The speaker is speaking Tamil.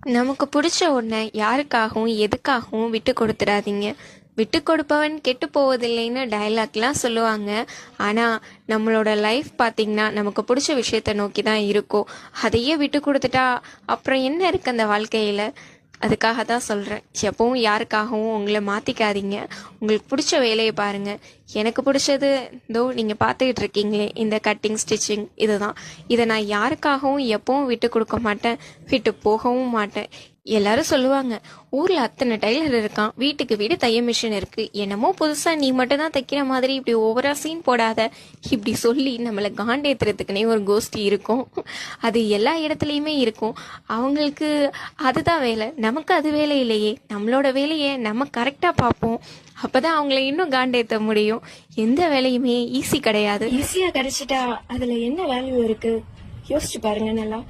நமக்கு பிடிச்ச ஒன்றை யாருக்காகவும் எதுக்காகவும் விட்டு கொடுத்துடாதீங்க. விட்டு கொடுப்பவன் கெட்டு போவதில்லைன்னு டயலாக்லாம் சொல்லுவாங்க. ஆனால் நம்மளோட லைஃப் பார்த்திங்கன்னா நமக்கு பிடிச்ச விஷயத்தை நோக்கி தான் இருக்கும். அதையே விட்டு கொடுத்துட்டா அப்புறம் என்ன இருக்குது அந்த வாழ்க்கையில்? அதுக்காக தான் சொல்கிறேன் எப்பவும் யாருக்காகவும் உங்களை மாற்றிக்காதீங்க உங்களுக்கு பிடிச்ச வேலையை பாருங்கள் எனக்கு பிடிச்சது இதோ நீங்கள் பார்த்துக்கிட்டு இருக்கீங்களே இந்த கட்டிங் ஸ்டிச்சிங் இதுதான். இதை நான் யாருக்காகவும் எப்பவும் விட்டு கொடுக்க மாட்டேன் விட்டு போகவும் மாட்டேன். எல்லாரும் சொல்லுவாங்க ஊர்ல அத்தனை டைலர் இருக்கான் வீட்டுக்கு வீடு தைய மிஷின் இருக்கு. என்னமோ புதுசா நீ மட்டும் தான் தைக்கிற மாதிரி இப்படி ஓவரா சீன் போடாத. இப்படி சொல்லி நம்மளை காண்டேத்துறதுக்குனே ஒரு கோஷ்டி இருக்கும். அது எல்லா இடத்துலையுமே இருக்கும். அவங்களுக்கு அதுதான் வேலை. நமக்கு அது வேலை இல்லையே. நம்மளோட வேலையை நம்ம கரெக்டாக பார்ப்போம். அப்பதான் அவங்கள இன்னும் காண்டேத்த முடியும். எந்த வேலையுமே ஈஸி கிடையாது. ஈஸியா கிடைச்சிட்டா அதுல என்ன வேல்யூ இருக்கு? யோசிச்சு பாருங்க நல்லா.